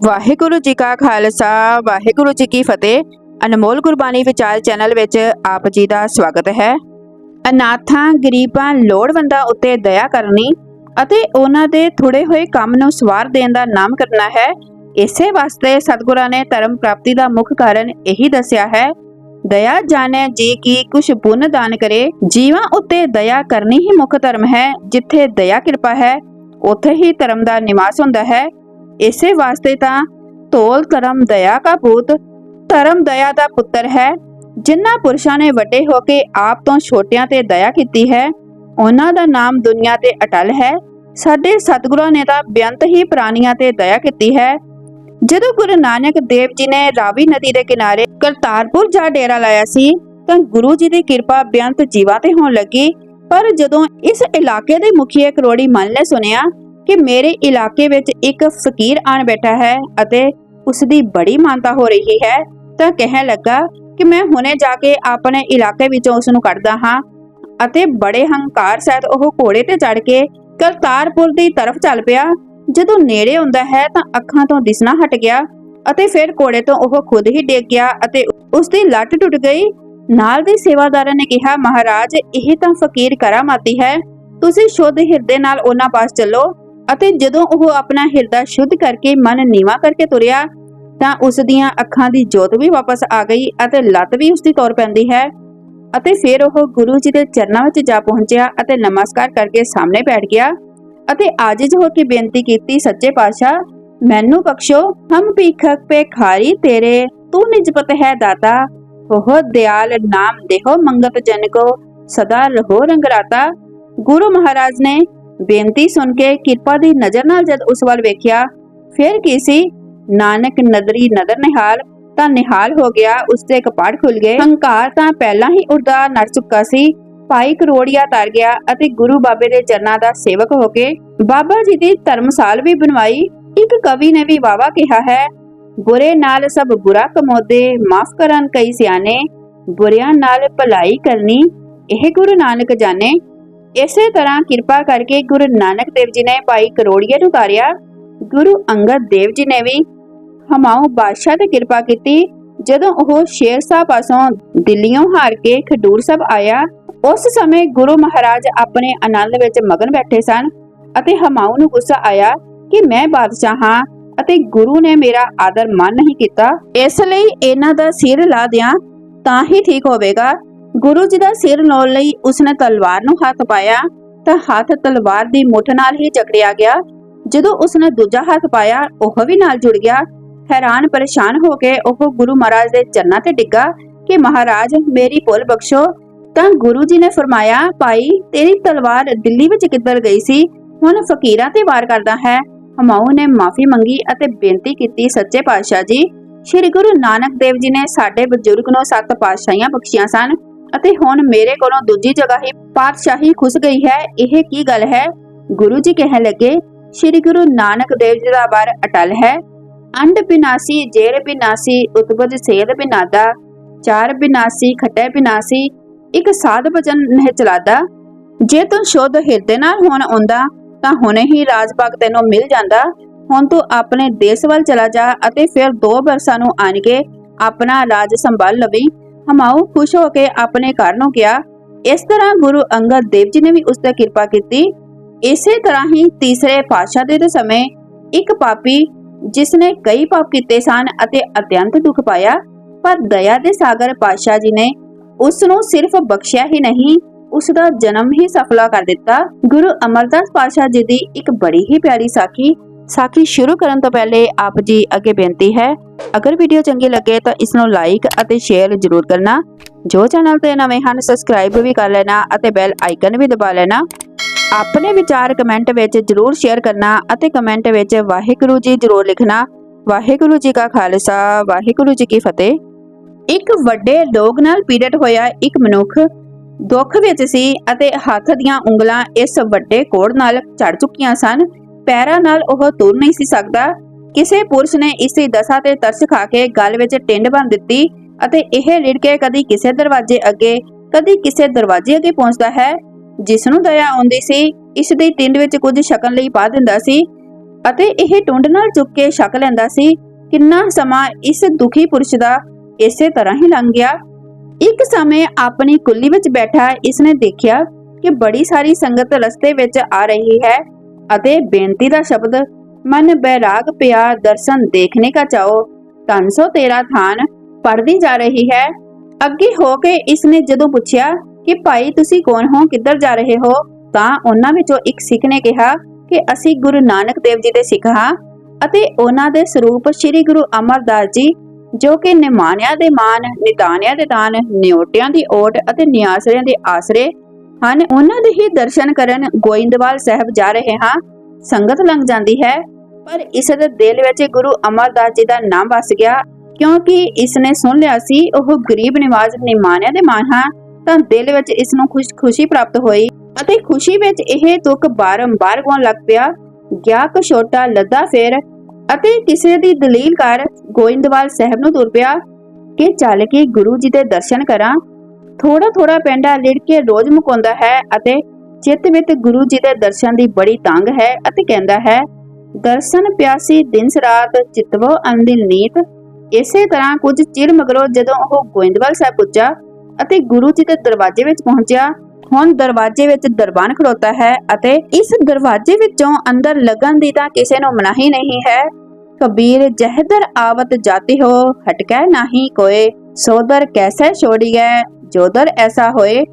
ਵਾਹਿਗੁਰੂ ਜੀ ਕਾ ਖਾਲਸਾ, ਵਾਹਿਗੁਰੂ ਜੀ ਕੀ ਫਤਿਹ। ਅਨਮੋਲ ਗੁਰਬਾਣੀ ਵਿਚਾਰ ਚੈਨਲ ਵਿੱਚ ਆਪ ਜੀ ਦਾ ਸਵਾਗਤ ਹੈ। ਅਨਾਥਾਂ, ਗਰੀਬਾਂ, ਲੋੜਵੰਦਾਂ ਉੱਤੇ ਦਇਆ ਕਰਨੀ ਅਤੇ ਉਹਨਾਂ ਦੇ ਥੋੜੇ ਹੋਏ ਕੰਮ ਨੂੰ ਸਵਾਰ ਦੇਣ ਦਾ ਨਾਮ ਕਰਨਾ ਹੈ, ਇਸੇ ਵਾਸਤੇ ਸਤਿਗੁਰਾਂ ਨੇ ਧਰਮ ਪ੍ਰਾਪਤੀ ਦਾ ਮੁੱਖ ਕਾਰਨ ਇਹੀ ਦੱਸਿਆ ਹੈ, ਦਇਆ ਜਾਣੈ ਜੀ ਕੀ ਕੁਛ ਪੁੰਨ ਦਾਨ ਕਰੇ, ਜੀਵਾਂ ਉੱਤੇ ਦਇਆ ਕਰਨੀ ਹੀ ਮੁੱਖ ਧਰਮ ਹੈ, ਜਿੱਥੇ ਦਇਆ ਕਿਰਪਾ ਹੈ, ਉੱਥੇ ਹੀ ਧਰਮ ਦਾ ਨਿਵਾਸ ਹੁੰਦਾ ਹੈ ਇਸੇ ਵਾਸਤੇ ਤਾਂ ਤੋਲ ਧਰਮ ਦਇਆ ਕਾ ਪੂਤ, ਧਰਮ ਦਇਆ ਦਾ ਪੁੱਤਰ ਹੈ ਜਿਨ੍ਹਾਂ ਪੁਰਸ਼ਾਂ ਨੇ ਵੱਡੇ ਹੋ ਕੇ ਆਪ ਤੋਂ ਛੋਟਿਆਂ ਤੇ ਦਇਆ ਕੀਤੀ ਹੈ, ਉਹਨਾਂ ਦਾ ਨਾਮ ਦੁਨੀਆ ਤੇ ਅਟਲ ਹੈ, ਸਾਡੇ ਸਤਿਗੁਰਾਂ ਨੇ ਤਾਂ ਬੇਅੰਤ ਹੀ ਪ੍ਰਾਣੀਆਂ ਤੇ ਦਇਆ ਕੀਤੀ ਹੈ। ਜਦੋਂ ਗੁਰੂ ਨਾਨਕ ਦੇਵ ਜੀ ਨੇ ਰਾਵੀ ਨਦੀ ਦੇ ਕਿਨਾਰੇ ਕਰਤਾਰਪੁਰ ਜਾ ਡੇਰਾ ਲਾਇਆ ਸੀ, ਤਾਂ ਗੁਰੂ ਜੀ ਦੀ ਕਿਰਪਾ ਬੇਅੰਤ ਜੀਵਾਂ ਤੇ ਹੋਣ ਲੱਗੀ, ਪਰ ਜਦੋਂ ਇਸ ਇਲਾਕੇ ਦੇ ਮੁਖੀਏ ਕਰੋੜੀ ਮਨ ਨੇ ਸੁਣਿਆ ਕਿ ਮੇਰੇ ਇਲਾਕੇ ਵਿੱਚ ਇੱਕ ਫਕੀਰ ਆਣ ਬੈਠਾ ਹੈ ਅਤੇ ਉਸ ਦੀ ਬੜੀ ਮਾਨਤਾ ਹੋ ਰਹੀ ਹੈ, ਤਾਂ ਕਹਿਣ ਲੱਗਾ ਕਿ ਮੈਂ ਹੁਣੇ ਜਾ ਕੇ ਆਪਣੇ ਇਲਾਕੇ ਵਿੱਚੋਂ ਉਸ ਨੂੰ ਕੱਢਦਾ ਹਾਂ ਅਤੇ ਬੜੇ ਹੰਕਾਰ ਸਹਿਤ ਉਹ ਘੋੜੇ ਤੇ ਚੜ ਕੇ ਕਰਤਾਰਪੁਰ ਦੀ ਤਰਫ ਚੱਲ ਪਿਆ। ਜਦੋਂ ਨੇੜੇ ਹੁੰਦਾ ਹੈ ਤਾਂ ਅੱਖਾਂ ਤੋਂ ਦਿਸਣਾ ਹਟ ਗਿਆ ਅਤੇ ਫਿਰ ਘੋੜੇ ਤੋਂ ਉਹ ਖੁਦ ਹੀ ਡਿੱਗ ਗਿਆ ਅਤੇ ਉਸ ਦੀ ਲੱਟ ਟੁੱਟ ਗਈ। ਨਾਲ ਦੇ ਸੇਵਾਦਾਰਾਂ ਨੇ ਕਿਹਾ, ਮਹਾਰਾਜ, ਇਹ ਤਾਂ ਫਕੀਰ ਕਰਾਮਾਤੀ ਹੈ। ਤੁਸੀਂ ਸ਼ੁੱਧ ਹਿਰਦੇ ਨਾਲ ਉਹਨਾਂ ਪਾਸ ਚੱਲੋ। ਅਤੇ ਜਦੋਂ ਉਹ ਆਪਣਾ ਹਿਰਦਾ ਸ਼ੁੱਧ ਕਰਕੇ ਮਨ ਨੀਵਾ ਕਰਕੇ ਤੁਰਿਆ, ਤਾਂ ਉਸ ਦੀਆਂ ਅੱਖਾਂ ਦੀ ਜੋਤ ਵੀ ਵਾਪਸ ਆ ਗਈ ਅਤੇ ਲੱਤ ਵੀ ਉਸ ਦੀ ਤੌਰ ਪੈਂਦੀ ਹੈ। ਅਤੇ ਫਿਰ ਉਹ ਗੁਰੂ ਜੀ ਦੇ ਚਰਨਾਂ ਵਿੱਚ ਜਾ ਪਹੁੰਚਿਆ ਅਤੇ ਨਮਸਕਾਰ ਕਰਕੇ ਸਾਹਮਣੇ ਬੈਠ ਗਿਆ ਅਤੇ ਆਜਿਜ਼ ਹੋ ਕੇ ਬੇਨਤੀ ਕੀਤੀ, ਸੱਚੇ ਪਾਤਸ਼ਾਹ, ਮੈਨੂੰ ਬਖਸ਼ੋ, ਹਮ ਭੀਖਕ ਪੇ ਖਾਰੀ ਤੇਰੇ, ਤੂੰ ਨਿਜਪਤ ਹੈ ਦਾਤਾ। ਉਹ ਦਿਆਲ ਨਾਮ ਦੇਹੋ ਮੰਗਤ ਜਨ ਕੋ, ਸਦਾ ਰਹੋ ਰੰਗਰਾਤਾ। ਗੁਰੂ ਮਹਾਰਾਜ ਨੇ ਬੇਨਤੀ ਸੁਣ ਕੇ ਕਿਰਪਾ ਦੀ ਨਜ਼ਰ ਨਾਲ ਜਦ ਉਸ ਵੱਲ ਵੇਖਿਆ, ਫਿਰ ਕੀ ਸੀ? ਨਾਨਕ ਨਦਰੀ ਨਦਰ ਨਿਹਾਲ, ਤਾਂ ਨਿਹਾਲ ਹੋ ਗਿਆ, ਉਸ ਦੇ ਕਪਾੜ ਖੁੱਲ ਗਏ। ਹੰਕਾਰ ਤਾਂ ਪਹਿਲਾਂ ਹੀ ਉਰਦਾ ਨੜ ਚੁੱਕਾ ਸੀ। ਭਾਈ ਕਰੋੜੀਆ ਤਰ ਗਿਆ ਅਤੇ ਗੁਰੂ ਬਾਬੇ ਦੇ ਚਰਨਾਂ ਦਾ ਸੇਵਕ ਹੋ ਕੇ ਬਾਬਾ ਜੀ ਦੀ ਧਰਮਸਾਲ ਵੀ ਬਣਵਾਈ। ਇੱਕ ਕਵੀ ਨੇ ਵੀ ਵਾਵਾ ਕਿਹਾ ਹੈ, ਬੁਰੇ ਨਾਲ ਸਭ ਬੁਰਾ ਕਮੋਦੇ ਮਾਫ ਕਰਨ ਕਈ ਸਿਆਣੇ, ਬੁਰਿਆਂ ਨਾਲ ਭਲਾਈ ਕਰਨੀ, ਇਹ ਗੁਰੂ ਨਾਨਕ ਜਾਣੇ ਇਸੇ ਤਰ੍ਹਾਂ ਕਿਰਪਾ ਕਰਕੇ ਗੁਰੂ ਨਾਨਕ ਦੇਵ ਜੀ ਨੇ ਭਾਈ ਕਰੋੜੀਏ ਨੂੰ ਉਤਾਰਿਆ। ਗੁਰੂ ਅੰਗਦ ਦੇਵ ਜੀ ਨੇ ਵੀ ਹਮਾਊ ਬਾਦਸ਼ਾਹ ਤੇ ਕਿਰਪਾ ਕੀਤੀ। ਜਦੋਂ ਉਹ ਸ਼ੇਰ ਸਾਹਿਬ ਪਾਸੋਂ ਦਿੱਲੀੋਂ ਹਾਰ ਕੇ ਖਡੂਰ ਸਾਹਿਬ ਆਇਆ, ਉਸ ਸਮੇਂ ਗੁਰੂ ਮਹਾਰਾਜ ਆਪਣੇ ਆਨੰਦ ਵਿੱਚ ਮਗਨ ਬੈਠੇ ਸਨ ਅਤੇ ਹਮਾਊ ਨੂੰ ਗੁੱਸਾ ਆਇਆ ਕਿ ਮੈਂ ਬਾਦਸ਼ਾਹ ਹਾਂ ਅਤੇ ਗੁਰੂ ਨੇ ਮੇਰਾ ਆਦਰ ਮਾਨ ਨਹੀਂ ਕੀਤਾ। ਇਸ ਲਈ ਇਹਨਾਂ ਦਾ ਸਿਰ ਲਾ ਦਿਆਂ ਤਾਂ ਹੀ ਠੀਕ ਹੋਵੇਗਾ। ਗੁਰੂ ਜੀ ਦਾ ਸਿਰ ਲਾਉਣ ਲਈ ਉਸਨੇ ਤਲਵਾਰ ਨੂੰ ਹੱਥ ਪਾਇਆ, ਤਾਂ ਹੱਥ ਤਲਵਾਰ ਦੀ ਮੁੱਠ ਨਾਲ ਹੀ ਜਕੜਿਆ ਗਿਆ। ਜਦੋਂ ਉਸਨੇ ਦੂਜਾ ਹੱਥ ਪਾਇਆ, ਉਹ ਵੀ ਨਾਲ ਜੁੜ ਗਿਆ। ਹੈਰਾਨ ਪਰੇਸ਼ਾਨ ਹੋ ਕੇ ਉਹ ਗੁਰੂ ਮਹਾਰਾਜ ਦੇ ਚਰਨਾਂ ਤੇ ਡਿੱਗਾ ਕਿ, ਮਹਾਰਾਜ, ਮੇਰੀ ਭੁੱਲ ਬਖਸ਼ੋ। ਤਾਂ ਗੁਰੂ ਜੀ ਨੇ ਫਰਮਾਇਆ, ਭਾਈ, ਤੇਰੀ ਤਲਵਾਰ ਦਿੱਲੀ ਵਿੱਚ ਕਿੱਧਰ ਗਈ ਸੀ? ਹੁਣ ਫਕੀਰਾਂ ਤੇ ਵਾਰ ਕਰਦਾ ਹੈ। ਹਮਾਊ ਨੇ ਮਾਫੀ ਮੰਗੀ ਅਤੇ ਬੇਨਤੀ ਕੀਤੀ, ਸੱਚੇ ਪਾਤਸ਼ਾਹ ਜੀ, ਸ੍ਰੀ ਗੁਰੂ ਨਾਨਕ ਦੇਵ ਜੀ ਨੇ ਸਾਡੇ ਬਜ਼ੁਰਗ ਨੂੰ ਸੱਤ ਪਾਤਸ਼ਾਹੀਆਂ ਬਖਸ਼ੀਆਂ ਸਨ। ਅਤੇ ਹੁਣ ਮੇਰੇ ਕੋਲੋਂ ਦੂਜੀ ਜਗ੍ਹਾ ਹੀ ਪਾਤਸ਼ਾਹੀ ਖੁੱਸ ਗਈ ਹੈ। ਇਹ ਕੀ ਗੱਲ ਹੈ? ਗੁਰੂ ਜੀ ਕਹਿਣ ਲੱਗੇ, ਸ੍ਰੀ ਗੁਰੂ ਨਾਨਕ ਦੇਵ ਜੀ ਦਾ ਵਰ ਅਟਲ ਹੈ। ਅੰਡ ਬਿਨਾਸੀ, ਜੇਰ ਬਿਨਾਸੀ ਉਤਪਜ ਸੇਦ ਬਿਨਾਦਾ, ਚਾਰ ਬਿਨਾਸੀ, ਖਟੇ ਬਿਨਾਸੀ, ਇੱਕ ਸਾਧ ਭਜਨ ਨਹਿ ਚਲਾਦਾ। ਜੇ ਤੂੰ ਸ਼ੁੱਧ ਹਿਰਦੇ ਨਾਲ ਹੋਣ ਆਉਂਦਾ, ਤਾਂ ਹੁਣੇ ਹੀ ਰਾਜ ਭਾਗ ਤੈਨੂੰ ਮਿਲ ਜਾਂਦਾ। ਹੁਣ ਤੂੰ ਆਪਣੇ ਦੇਸ਼ ਵੱਲ ਚਲਾ ਜਾ ਅਤੇ ਫਿਰ ਦੋ ਬਰਸਾਂ ਨੂੰ ਆਣ ਕੇ ਆਪਣਾ ਰਾਜ ਸੰਭਾਲ ਲਵੀਂ। ਹਮਾਊ ਖੁਸ਼ ਹੋ ਕੇ ਆਪਣੇ ਘਰ ਨੂੰ ਗਿਆ। ਇਸ ਤਰ੍ਹਾਂ ਗੁਰੂ ਅੰਗਦ ਦੇਵ ਜੀ ਨੇ ਵੀ ਉਸ ਤੇ ਕਿਰਪਾ ਕੀਤੀ। ਇਸੇ ਤਰ੍ਹਾਂ ਹੀ ਤੀਸਰੇ ਪਾਤਸ਼ਾਹ ਦੇ ਸਮੇਂ ਇੱਕ ਪਾਪੀ ਜਿਸ ਨੇ ਕਈ ਪਾਪ ਕੀਤੇ ਸਨ ਅਤੇ ਅਤਿਅੰਤ ਦੁੱਖ ਪਾਇਆ, ਪਰ ਦਇਆ ਦੇ ਸਾਗਰ ਪਾਤਸ਼ਾਹ ਜੀ ਨੇ ਉਸ ਨੂੰ ਸਿਰਫ ਬਖਸ਼ਿਆ ਹੀ ਨਹੀਂ ਉਸ ਦਾ ਜਨਮ ਹੀ ਸਫਲਾ ਕਰ ਦਿੱਤਾ। ਗੁਰੂ ਅਮਰਦਾਸ ਪਾਤਸ਼ਾਹ ਜੀ ਦੀ ਇੱਕ ਬੜੀ ਹੀ ਪਿਆਰੀ ਸਾਖੀ ਸਾਖੀ ਸ਼ੁਰੂ ਕਰਨ ਤੋਂ ਪਹਿਲੇ ਆਪ ਜੀ ਅੱਗੇ ਬੇਨਤੀ ਹੈ, ਅਗਰ ਵੀਡੀਓ ਚੰਗੀ ਲੱਗੇ ਤਾਂ ਇਸ ਨੂੰ ਲਾਈਕ ਅਤੇ ਸ਼ੇਅਰ ਜ਼ਰੂਰ ਕਰਨਾ। ਜੋ ਚੈਨਲ ਤੇ ਨਵੇਂ ਹਨ ਸਬਸਕ੍ਰਾਈਬ ਵੀ ਕਰ ਲੈਣਾ ਅਤੇ ਬੈਲ ਆਈਕਨ ਵੀ ਦਬਾ ਲੈਣਾ। ਆਪਣੇ ਵਿਚਾਰ ਕਮੈਂਟ ਵਿੱਚ ਜ਼ਰੂਰ ਸ਼ੇਅਰ ਕਰਨਾ ਅਤੇ ਕਮੈਂਟ ਵਿੱਚ ਵਾਹਿਗੁਰੂ ਜੀ ਜ਼ਰੂਰ ਲਿਖਣਾ। ਵਾਹਿਗੁਰੂ ਜੀ ਕਾ ਖਾਲਸਾ, ਵਾਹਿਗੁਰੂ ਜੀ ਕੀ ਫਤਿਹ। ਇੱਕ ਵੱਡੇ ਰੋਗ ਨਾਲ ਪੀੜਤ ਹੋਇਆ ਇੱਕ ਮਨੁੱਖ ਦੁੱਖ ਵਿੱਚ ਸੀ ਅਤੇ ਹੱਥ ਦੀਆਂ ਉਂਗਲਾਂ ਇਸ ਵੱਡੇ ਕੋੜ ਨਾਲ ਝੜ ਚੁੱਕੀਆਂ ਸਨ। ਪੈਰਾਂ ਨਾਲ ਉਹ ਤੁਰ ਨਹੀਂ ਸੀ ਸਕਦਾ। ਕਿਸੇ ਪੁਰਸ਼ ਨੇ ਇਸ ਦੀ ਦਸ਼ਾ ਤੇ ਤਰਸ ਖਾ ਕੇ ਗਲ ਵਿੱਚ ਟਿੰਡ ਬੰਨ ਦਿੱਤੀ ਅਤੇ ਇਹ ਰਿੜ ਕੇ ਕਦੀ ਕਿਸੇ ਦਰਵਾਜ਼ੇ ਅੱਗੇ, ਕਦੀ ਕਿਸੇ ਦਰਵਾਜ਼ੇ ਅੱਗੇ ਪਹੁੰਚਦਾ ਹੈ। ਜਿਸ ਨੂੰ ਦਇਆ ਆਉਂਦੀ ਸੀ, ਇਸ ਦੀ ਟਿੰਡ ਵਿੱਚ ਕੁਝ ਛਕਣ ਲਈ ਪਾ ਦਿੰਦਾ ਸੀ ਅਤੇ ਇਹ ਟੁੰਡ ਨਾਲ ਚੁੱਕ ਕੇ ਛਕ ਲੈਂਦਾ ਸੀ। ਕਿੰਨਾ ਸਮਾਂ ਇਸ ਦੁਖੀ ਪੁਰਸ਼ ਦਾ ਇਸੇ ਤਰ੍ਹਾਂ ਹੀ ਲੰਘ ਗਿਆ। ਇੱਕ ਸਮੇਂ ਆਪਣੀ ਕੁੱਲੀ ਵਿੱਚ ਬੈਠਾ ਇਸਨੇ ਦੇਖਿਆ ਕਿ ਬੜੀ ਸਾਰੀ ਸੰਗਤ ਰਸਤੇ ਵਿੱਚ ਆ ਰਹੀ ਹੈ। ਅਤੇ ਬੇਨਤੀ ਦਾ ਸ਼ਬਦ, ਮਨ ਬੈਰਾਗ ਪਿਆ ਦਰਸ਼ਨ ਦੇਖਣੇ ਕਾ ਚਾਓ, ਧੰਨ ਥਾਨ ਪੜਦੀ ਜਾ ਰਹੀ ਹੈ। ਅੱਗੇ ਹੋ ਕੇ ਇਸਨੇ ਜਦੋਂ ਪੁੱਛਿਆ ਕਿ ਭਾਈ ਤੁਸੀਂ ਕੌਣ ਹੋ, ਕਿੱਧਰ ਜਾ ਰਹੇ ਹੋ, ਤਾਂ ਉਹਨਾਂ ਵਿੱਚੋਂ ਇੱਕ ਸਿੱਖ ਨੇ ਕਿਹਾ ਕਿ ਅਸੀਂ ਗੁਰੂ ਨਾਨਕ ਦੇਵ ਜੀ ਦੇ ਸਿੱਖ ਹਾਂ ਅਤੇ ਉਹਨਾਂ ਦੇ ਸਰੂਪ ਸ੍ਰੀ ਗੁਰੂ ਅਮਰਦਾਸ ਜੀ, ਜੋ ਕਿ ਨਿਮਾਨਿਆਂ ਦੇ ਮਾਨ ਨਿਦਾਨਿਆਂ ਦੇ ਦਾਨ, ਨਿਓਟਿਆਂ ਦੀ ਓਟ ਅਤੇ ਨਿਆਸਰਿਆਂ ਦੇ ਆਸਰੇ ਹਨ। ਉਹਨਾਂ ਦੇ ਹੀ ਦਰਸ਼ਨ ਕਰਨ ਗੋਇੰਦਵਾਲ ਸਾਹਿਬ ਜਾ ਰਹੇ ਹਾਂ। ਸੰਗਤ ਲੰਘ ਜਾਂਦੀ ਹੈ, ਪਰ ਇਸ ਦੇ ਦਿਲ ਵਿੱਚ ਗੁਰੂ ਅਮਰਦਾਸ ਜੀ ਦਾ ਨਾਮ ਵਸ ਗਿਆ। ਕਿਉਂਕਿ ਇਸ ਨੇ ਸੁਣ ਲਿਆ ਸੀ, ਉਹ ਗਰੀਬ ਨਿਵਾਜ ਨਿਮਾਨਿਆਂ ਦੇ ਮਾਨ ਹਾਂ, ਤਾਂ ਦਿਲ ਵਿੱਚ ਇਸ ਨੂੰ ਖੁਸ਼ੀ ਪ੍ਰਾਪਤ ਹੋਈ ਅਤੇ ਖੁਸ਼ੀ ਵਿੱਚ ਇਹ ਤੁਕ ਬਾਰੰਬਾਰ ਗਾਉਣ ਲੱਗ ਪਿਆ। ਗਿਆ ਕਸ਼ੋਟਾ ਲੱਦਾ ਫੇਰ ਅਤੇ ਕਿਸੇ ਦੀ ਦਲੀਲ ਕਰ ਗੋਇੰਦਵਾਲ ਸਾਹਿਬ ਨੂੰ ਤੁਰ ਪਿਆ ਕਿ ਚੱਲ ਕੇ ਗੁਰੂ ਜੀ ਦੇ ਦਰਸ਼ਨ ਕਰਾਂ। ਥੋੜਾ ਥੋੜਾ ਪੈਂਡਾ ਲਿੜ ਕੇ ਰੋਜ਼ ਮੁਕਾਉਂਦਾ ਹੈ ਅਤੇ ਚਿੱਤ ਵਿੱਚ ਗੁਰੂ ਜੀ ਦੇ ਦਰਸ਼ਨ ਦੀ ਬੜੀ ਤੰਗ ਹੈ ਅਤੇ ਕਹਿੰਦਾ ਹੈ, ਦਰਸ਼ਨ ਪਿਆਸੀ ਦਿਨ ਰਾਤ ਚਿਤਵੋ ਅੰਦਿਲ ਨੀਤ। ਇਸੇ ਤਰ੍ਹਾਂ ਕੁਝ ਚਿਰ ਮਗਰੋਂ ਜਦੋਂ ਉਹ ਗੋਇੰਦਵਾਲ ਸਾਹਿਬ ਪੁੱਜਾ ਅਤੇ ਗੁਰੂ ਜੀ ਦੇ ਦਰਵਾਜ਼ੇ ਵਿੱਚ ਪਹੁੰਚਿਆ, ਹੁਣ ਦਰਵਾਜ਼ੇ ਵਿੱਚ ਦਰਬਾਨ ਖੜੋਤਾ ਹੈ ਅਤੇ ਇਸ ਦਰਵਾਜ਼ੇ ਵਿੱਚੋਂ ਅੰਦਰ ਲੱਗਣ ਦੀ ਤਾਂ ਕਿਸੇ ਨੂੰ ਮਨਾਹੀ ਨਹੀਂ ਹੈ। ਕਬੀਰ ਜਹਦਰ ਆਵਤ ਜਾਤੀ ਹੋ ਹਟਕੈ ਨਹੀਂ ਕੋਏ, ਸੋਦਰ ਕੈਸੇ ਛੋੜੀ ਗਏ ਜੋਦਰ ਐਸਾ ਹੋਏ,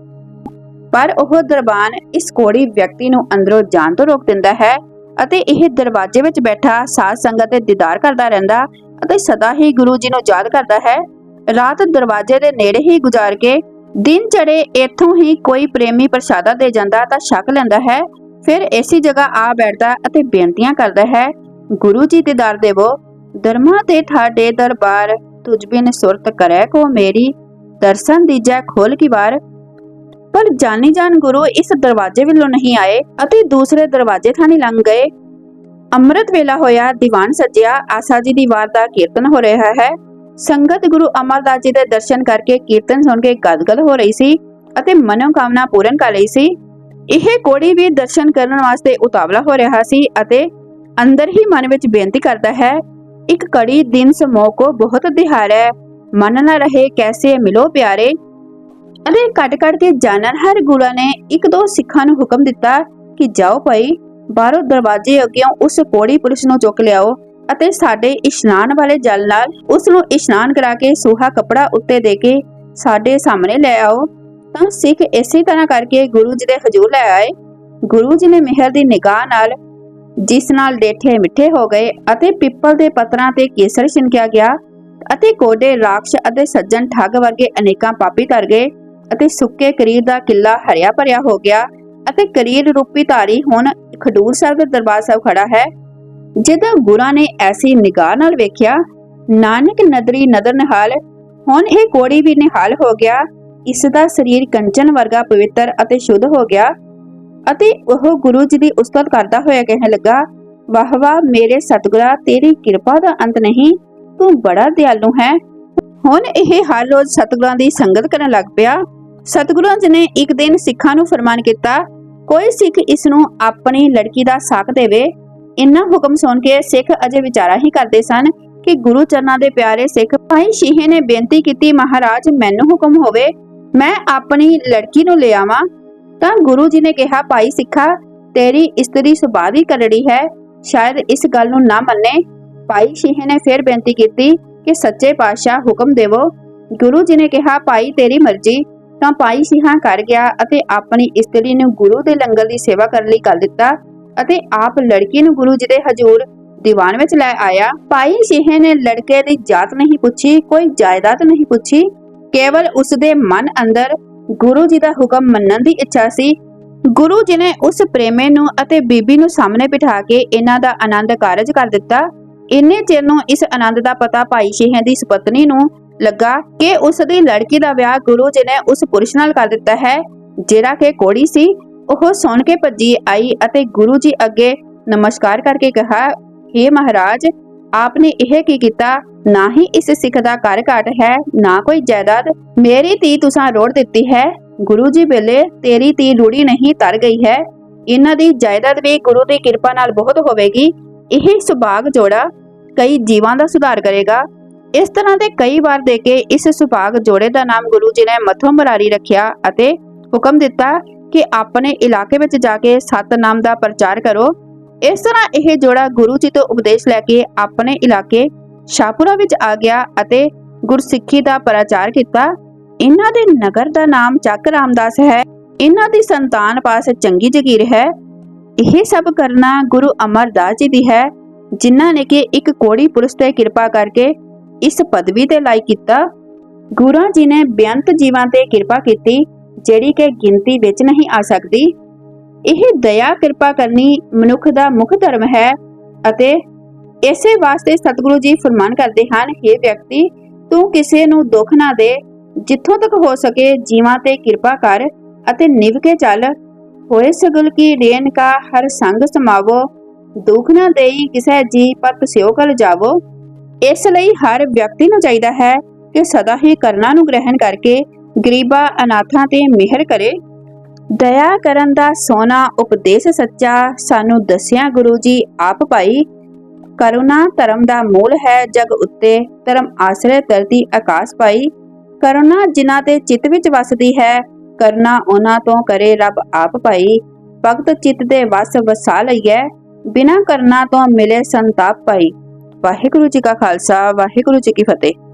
ਪਰ ਉਹ ਦਰਬਾਨ ਇਸ ਕੋੜੀ ਵਿਅਕਤੀ ਨੂੰ ਅੰਦਰੋਂ ਜਾਣ ਤੋਂ ਰੋਕ ਦਿੰਦਾ ਹੈ ਅਤੇ ਇਹ ਦਰਵਾਜ਼ੇ ਵਿੱਚ ਬੈਠਾ ਸਾਧ ਸੰਗਤ ਦੇ ਦੀਦਾਰ ਕਰਦਾ ਰਹਿੰਦਾ ਅਤੇ ਸਦਾ ਹੀ ਗੁਰੂ ਜੀ ਨੂੰ ਯਾਦ ਕਰਦਾ ਹੈ। ਰਾਤ ਦਰਵਾਜ਼ੇ ਦੇ ਨੇੜੇ ਹੀ ਗੁਜ਼ਾਰ ਕੇ ਦਿਨ ਚੜੇ ਇੱਥੋਂ ਹੀ ਕੋਈ ਪ੍ਰੇਮੀ ਪ੍ਰਸ਼ਾਦਾ ਦੇ ਜਾਂਦਾ ਤਾਂ ਛਕ ਲੈਂਦਾ ਹੈ, ਫਿਰ ਐਸੀ ਜਗ੍ਹਾ ਆ ਬੈਠਦਾ ਅਤੇ ਬੇਨਤੀਆਂ ਕਰਦਾ ਹੈ, ਗੁਰੂ ਜੀ ਦੀਦਾਰ ਦੇਵੋ ਦਰਮਾ ਤੇ ਠਾਡੇ ਦਰਬਾਰ ਤੁਝ ਬਿਨ ਸੁਰਤ ਕਰੈ ਕੋ ਮੇਰੀ ਦਰਸ਼ਨ ਦੀਜੈ ਖੋਲ ਕੀ ਵਾਰ। ਪਰ ਜਾਨੀ ਜਾਨ ਗੁਰੂ ਇਸ ਦਰਵਾਜ਼ੇ ਵੱਲੋਂ ਨਹੀਂ ਆਏ ਅਤੇ ਦੂਸਰੇ ਦਰਵਾਜ਼ੇ ਥਾਣੀ ਲੰਘ ਗਏ। ਅੰਮ੍ਰਿਤ ਵੇਲਾ ਹੋਇਆ, ਦੀਵਾਨ ਸੱਜਿਆ, ਆਸਾ ਜੀ ਦੀ ਵਾਰ ਦਾ ਕੀਰਤਨ ਹੋ ਰਿਹਾ ਹੈ। ਸੰਗਤ ਗੁਰੂ ਅਮਰਦਾਸ ਜੀ ਦੇ ਦਰਸ਼ਨ ਕਰਕੇ ਕੀਰਤਨ ਸੁਣ ਕੇ ਗਦਗਦ ਹੋ ਰਹੀ ਸੀ ਅਤੇ ਮਨੋਕਾਮਨਾ ਪੂਰਨ ਕਰ ਰਹੀ ਸੀ। ਇਹ ਕੋੜੀ ਵੀ ਦਰਸ਼ਨ ਕਰਨ ਵਾਸਤੇ ਉਤਾਵਲਾ ਹੋ ਰਿਹਾ ਸੀ ਅਤੇ ਅੰਦਰ ਹੀ ਮਨ ਵਿੱਚ ਬੇਨਤੀ ਕਰਦਾ ਹੈ, ਇੱਕ ਕੜੀ ਦਿਨ ਸਮੋਹ ਕੋ ਬਹੁਤ ਹੈ। ਮਨ ਨਾ ਰਹੇ ਕੈਸੇ ਮਿਲੋ ਪਿਆਰੇ। ਅਤੇ ਕੱਟ ਕੱਟ ਕੇ ਜਾਣਨ ਹਰ ਗੁਰਾਂ ਨੇ ਇੱਕ ਦੋ ਸਿੱਖਾਂ ਨੂੰ ਹੁਕਮ ਦਿੱਤਾ ਕਿ ਜਾਓ ਭਾਈ, ਬਾਹਰੋਂ ਦਰਵਾਜ਼ੇ ਅੱਗਿਓਂ ਉਸ ਕੋੜੀ ਪੁਲਿਸ ਨੂੰ ਚੁੱਕ ਲਿਆਓ ਅਤੇ ਸਾਡੇ ਇਸ਼ਨਾਨ ਵਾਲੇ ਜਲ ਨਾਲ ਉਸ ਨੂੰ ਇਸ਼ਨਾਨ ਕਰਾ ਕੇ ਸੂਹਾ ਕਪੜਾ ਉੱਤੇ ਦੇ ਕੇ ਸਾਡੇ ਸਾਹਮਣੇ ਲੈ ਆਓ। ਤਾਂ ਸਿੱਖ ਇਸੇ ਤਰ੍ਹਾਂ ਕਰਕੇ ਗੁਰੂ ਜੀ ਦੇ ਹਜ਼ੂਰ ਲੈ ਆਏ। ਗੁਰੂ ਜੀ ਨੇ ਮਿਹਰ ਦੀ ਨਿਗਾਹ ਨਾਲ ਜਿਸ ਨਾਲ ਡੇਠੇ ਮਿੱਠੇ ਹੋ ਗਏ ਅਤੇ ਪਿੱਪਲ ਦੇ ਪੱਤਰਾਂ ਤੇ ਕੇਸਰ ਛਿਨਕਿਆ ਗਿਆ ਅਤੇ ਕੋਡੇ ਰਾਖਸ਼ ਅਤੇ ਸੱਜਣ ਠੱਗ ਵਰਗੇ ਅਨੇਕਾਂ ਪਾਪੀ ਤਰ ਗਏ ਅਤੇ ਸੁੱਕੇ ਕਰੀਰ ਦਾ ਕਿਲਾ ਹਰਿਆ ਭਰਿਆ ਹੋ ਗਿਆ ਅਤੇ ਕਰੀਰ ਰੂਪੀ ਧਾਰੀ ਹੁਣ ਖਡੂਰ ਸਾਹਿਬ ਦੇ ਦਰਬਾਰ ਸਾਹਿਬ ਖੜਾ ਹੈ। ਜਦੋਂ ਗੁਰਾਂ ਨੇ ਐਸੀ ਨਿਗਾਹ ਨਾਲ ਵੇਖਿਆ, ਨਾਨਕ ਨਦਰੀ ਨਦਰ ਨਿਹਾਲ, ਹੁਣ ਇਹ ਕੋੜੀ ਵੀ ਨਿਹਾਲ ਹੋ ਗਿਆ, ਇਸ ਦਾ ਸਰੀਰ ਕੰਚਨ ਵਰਗਾ ਪਵਿੱਤਰ ਅਤੇ ਸ਼ੁੱਧ ਹੋ ਗਿਆ ਅਤੇ ਉਹ ਗੁਰੂ ਜੀ ਦੀ ਉਸਤਤ ਕਰਦਾ ਹੋਇਆ ਕਹਿਣ ਲੱਗਾ, ਵਾਹ ਵਾਹ ਮੇਰੇ ਸਤਿਗੁਰਾ, ਤੇਰੀ ਕਿਰਪਾ ਦਾ ਅੰਤ ਨਹੀਂ। ਤੂੰ ਬੜਾ ਦਿਆਲੂ ਹੈ। ਹੁਣ ਇਹ ਹਰ ਰੋਜ਼ ਸਤਿਗੁਰਾਂ ਦੀ ਸੰਗਤ ਕਰਨ ਲੱਗ ਪਿਆ। ਸਤਿਗੁਰਾਂ ਜੀ ਨੇ ਇੱਕ ਦਿਨ ਸਿੱਖਾਂ ਨੂੰ ਫਰਮਾਨ ਕੀਤਾ, ਕੋਈ ਸਿੱਖ ਇਸ ਨੂੰ ਆਪਣੀ ਲੜਕੀ ਦਾ ਸਾਕ ਦੇਵੇ। ਇੰਨਾ ਹੁਕਮ ਸੁਣ ਕੇ ਸਿੱਖ ਅਜੇ ਵਿਚਾਰਾ ਹੀ ਕਰਦੇ ਸਨ ਕਿ ਗੁਰੂ ਚਰਨਾਂ ਦੇ ਪਿਆਰੇ ਸਿੱਖ, ਭਾਈ ਸ਼ੀਹੇ ਨੇ ਬੇਨਤੀ ਕੀਤੀ, ਮਹਾਰਾਜ, ਮੈਨੂੰ ਹੁਕਮ ਹੋਵੇ, ਮੈਂ ਆਪਣੀ ਲੜਕੀ ਨੂੰ ਲੈ ਆਵਾਂ। ਤਾਂ ਗੁਰੂ ਜੀ ਨੇ ਕਿਹਾ, ਭਾਈ ਸਿੱਖਾ, ਤੇਰੀ ਇਸਤਰੀ ਸੁਭਾਅ ਦੀ ਕਰੜੀ ਹੈ। ਸ਼ਾਇਦ ਇਸ ਗੱਲ ਨੂੰ ਨਾ ਮੰਨੇ। ਭਾਈ ਸ਼ੀਹੇ ਨੇ ਫਿਰ ਬੇਨਤੀ ਕੀਤੀ ਕਿ ਸੱਚੇ ਪਾਤਸ਼ਾਹ ਹੁਕਮ ਦੇਵੋ। ਗੁਰੂ ਜੀ ਨੇ ਕਿਹਾ, ਭਾਈ, ਤੇਰੀ ਮਰਜ਼ੀ। ਤਾਂ ਭਾਈ ਸਿਹਾ ਕਰ ਗਿਆ ਅਤੇ ਆਪਣੀ ਇਸਤਰੀ ਨੂੰ ਗੁਰੂ ਦੇ ਲੰਗਰ ਦੀ ਸੇਵਾ ਕਰਨ ਲਈ ਕਰ ਦਿੱਤਾ ਅਤੇ ਆਪ ਲੜਕੀ ਨੂੰ ਗੁਰੂ ਜੀ ਦੇ ਹਜ਼ੂਰ ਦੀਵਾਨ ਵਿੱਚ ਲੈ ਆਇਆ। ਭਾਈ ਸਿਹੇ ਨੇ ਲੜਕੇ ਦੀ ਜਾਤ ਨਹੀਂ ਪੁੱਛੀ, ਕੋਈ ਜਾਇਦਾਦ ਨਹੀਂ ਪੁੱਛੀ। ਕੇਵਲ ਉਸ ਦੇ ਮਨ ਅੰਦਰ ਗੁਰੂ ਜੀ ਦਾ ਹੁਕਮ ਮੰਨਣ ਦੀ ਇੱਛਾ ਸੀ। ਗੁਰੂ ਜੀ ਨੇ ਉਸ ਪ੍ਰੇਮੇ ਨੂੰ ਅਤੇ ਬੀਬੀ ਨੂੰ ਸਾਹਮਣੇ ਬਿਠਾ ਕੇ ਇਹਨਾਂ ਦਾ ਆਨੰਦ ਕਾਰਜ ਕਰ ਦਿੱਤਾ। ਇੰਨੇ ਚਿਰ ਨੂੰ ਇਸ ਆਨੰਦ ਦਾ ਪਤਾ ਭਾਈ ਸ਼ੇਹਾਂ ਦੀ ਸੁਪਤਨੀ ਨੂੰ ਲੱਗਾ ਕਿ ਉਸ ਦੀ ਲੜਕੀ ਦਾ ਵਿਆਹ ਗੁਰੂ ਜੀ ਨੇ ਉਸ ਪੁਰਸ਼ ਨਾਲ ਕਰ ਦਿੱਤਾ ਹੈ, ਜਿਹੜਾ ਕਿ ਕੋੜੀ ਸੀ। ਉਹ ਸੁਣ ਕੇ ਭੱਜੀ ਆਈ ਅਤੇ ਗੁਰੂ ਜੀ ਅੱਗੇ ਨਮਸਕਾਰ ਕਰਕੇ ਕਿਹਾ हे ਮਹਾਰਾਜ, ਆਪਨੇ ਇਹ ਕੀ ਕੀਤਾ? ਨਾ ਹੀ ਇਸ ਸਿੱਖ ਦਾ ਘਰ ਘਾਟ ਹੈ, ਨਾ ਕੋਈ ਜਾਇਦਾਦ। ਮੇਰੀ ਧੀ ਤੁਸਾਂ ਰੋੜ ਦਿੱਤੀ ਹੈ। ਗੁਰੂ ਜੀ ਵੇਲੇ ਤੇਰੀ ਧੀ ਰੂੜੀ ਨਹੀਂ ਤਰ ਗਈ ਹੈ। ਇਹਨਾਂ ਦੀ ਜਾਇਦਾਦ ਵੀ ਗੁਰੂ ਦੀ ਕਿਰਪਾ ਨਾਲ ਬਹੁਤ ਹੋਵੇਗੀ। ਇਹ ਸੁਭਾਗ ਜੋੜਾ ਕਈ ਜੀਵਾਂ ਦਾ ਸੁਧਾਰ ਕਰੇਗਾ। ਇਸ ਤਰ੍ਹਾਂ ਦੇ ਕਈ ਵਾਰ ਦੇ ਕੇ ਇਸ ਸੁਭਾਗ ਜੋੜੇ ਦਾ ਨਾਮ ਗੁਰੂ ਜੀ ਨੇ ਮੱਥੋਂ ਮਰਾਰੀ ਰੱਖਿਆ ਅਤੇ ਹੁਕਮ ਦਿੱਤਾ ਕਿ ਆਪਣੇ ਇਲਾਕੇ ਵਿੱਚ ਜਾ ਕੇ ਸਤਨਾਮ ਦਾ ਪ੍ਰਚਾਰ ਕਰੋ। ਇਸ ਤਰ੍ਹਾਂ ਇਹ ਜੋੜਾ ਗੁਰੂ ਜੀ ਤੋਂ ਉਪਦੇਸ਼ ਲੈ ਕੇ ਆਪਣੇ ਇਲਾਕੇ ਸ਼ਾਹਪੁਰਾ ਵਿੱਚ ਆ ਗਿਆ ਅਤੇ ਗੁਰਸਿੱਖੀ ਦਾ ਪ੍ਰਚਾਰ ਕੀਤਾ। ਇਹਨਾਂ ਦੇ ਨਗਰ ਦਾ ਨਾਮ ਚੱਕ ਰਾਮਦਾਸ ਹੈ। ਇਹਨਾਂ ਦੀ ਸੰਤਾਨ ਪਾਸ ਚੰਗੀ ਜਗੀਰ ਹੈ। ਇਹ ਸਭ ਕਰਨਾ ਗੁਰੂ ਅਮਰਦਾਸ ਜੀ ਦੀ ਹੈ, ਜਿਨ੍ਹਾਂ ਨੇ ਕਿ ਇੱਕ ਕੋੜੀ ਪੁਰਸ਼ ਤੇ ਕਿਰਪਾ ਕਰਕੇ ਇਸ ਪਦਵੀ ਤੇ ਲਾਇਕ ਕੀਤਾ। ਗੁਰਾਂ ਜੀ ਨੇ ਬੇਅੰਤ ਜੀਵਾਂ ਤੇ ਕਿਰਪਾ ਕੀਤੀ, ਜਿਹੜੀ ਕਿ ਗਿਣਤੀ ਵਿੱਚ ਨਹੀਂ ਆ ਸਕਦੀ। ਇਹ ਦਇਆ ਕਿਰਪਾ ਕਰਨੀ ਮਨੁੱਖ ਦਾ ਮੁੱਖ ਧਰਮ ਹੈ ਅਤੇ ਇਸੇ ਵਾਸਤੇ ਸਤਿਗੁਰੂ ਜੀ ਫਰਮਾਨ ਕਰਦੇ ਹਨ हे ਵਿਅਕਤੀ, ਤੂੰ ਕਿਸੇ ਨੂੰ ਦੁੱਖ ਨਾ ਦੇ। ਜਿੱਥੋਂ ਤੱਕ ਹੋ ਸਕੇ ਜੀਵਾਂ ਤੇ ਕਿਰਪਾ ਕਰ ਅਤੇ ਨਿਭ ਕੇ ਚੱਲ। ਹੋਏ ਸਗਲ ਕੀ ਰੇਨ ਕਾ ਹਰ ਸੰਗ ਸਮਾਵੋ, ਦੁੱਖ ਨਾ ਦੇਈ ਕਿਸੇ ਜੀ ਪਰ ਸਿਓ ਕਲ ਜਾਵੋ। ਇਸ ਲਈ ਹਰ ਵਿਅਕਤੀ ਨੂੰ ਚਾਹੀਦਾ ਹੈ ਕਿ ਸਦਾ ਹੀ ਕਰਨਾ ਨੂੰ ਗ੍ਰਹਿਣ ਕਰਕੇ ਗਰੀਬਾਂ ਅਨਾਥਾਂ ਤੇ ਮਿਹਰ ਕਰੇ। ਦਇਆ ਕਰਨ ਦਾ ਸੋਨਾ ਉਪਦੇਸ਼ ਸੱਚਾ ਸਾਨੂੰ ਦੱਸਿਆ ਗੁਰੂ ਜੀ ਆਪ ਭਾਈ, ਕਰੁਣਾ ਧਰਮ ਦਾ ਮੂਲ ਹੈ ਜਗ ਉੱਤੇ ਧਰਮ ਆਸਰੇ ਧਰਤੀ ਆਕਾਸ਼ ਪਾਈ। ਕਰੁਣਾ ਜਿਨ੍ਹਾਂ ਤੇ ਚਿੱਤ ਵਿੱਚ ਵਸਦੀ ਹੈ ਕਰਨਾ ਉਹਨਾਂ ਤੋਂ ਕਰੇ ਰੱਬ ਆਪ ਭਾਈ। ਭਗਤ ਚਿੱਤ ਦੇ ਵਸ ਵਸਾ ਲਈਐ, ਬਿਨਾ ਕਰਨਾ ਤੋਂ ਮਿਲੇ ਸੰਤਾਪ ਭਾਈ। ਵਾਹਿਗੁਰੂ ਜੀ ਕਾ ਖਾਲਸਾ, ਵਾਹਿਗੁਰੂ ਜੀ ਕੀ ਫਤਿਹ।